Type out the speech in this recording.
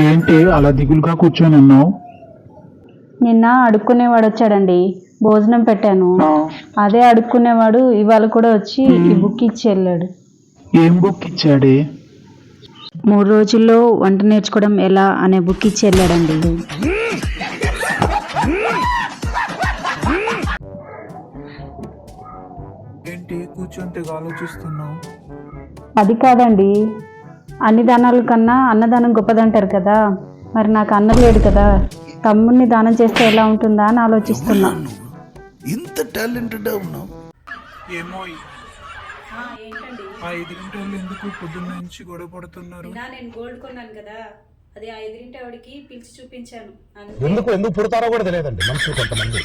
ఏంటి అలా దిగులుగా కూర్చొని ఉన్నావు? నిన్న అడుక్కునేవాడు వచ్చాడండి. భోజనం పెట్టాను. అదే అడుక్కునేవాడు ఇవాళ కూడా వచ్చి ఈ బుక్ ఇచ్చి వెళ్ళాడు. ఏం బుక్ ఇచ్చాడే? మూడు రోజుల్లో వంట నేర్చుకోవడం ఎలా అనే బుక్ ఇచ్చి వెళ్ళాడండి. ఏంటి కూర్చొని ఆలోచిస్తున్నావు? అది కాదండి. అన్ని దానాల కన్నా అన్నదానం గొప్పదంటారు కదా. మరి నాకు అన్న లేడు కదా. తమ్ముడిని దానం చేస్తే ఎలా ఉంటుందా అని ఆలోచిస్తున్నా. ఇంత టాలెంటెడ్ ఉన్నావు. ఏమో ఆ ఎదురింటి వాళ్ళు ఎందుకు పొద్దున్న నుంచి గొడవ పడుతున్నారు? నేను గోల్డ్ కొన్నాను కదా. అది ఆ ఎదిరింటి ఆవిడకి పిలిచి చూపించాను. ఎందుకు ఎందుకు పుడతారో కూడా తెలియదండి మనుషులు కొంతమంది.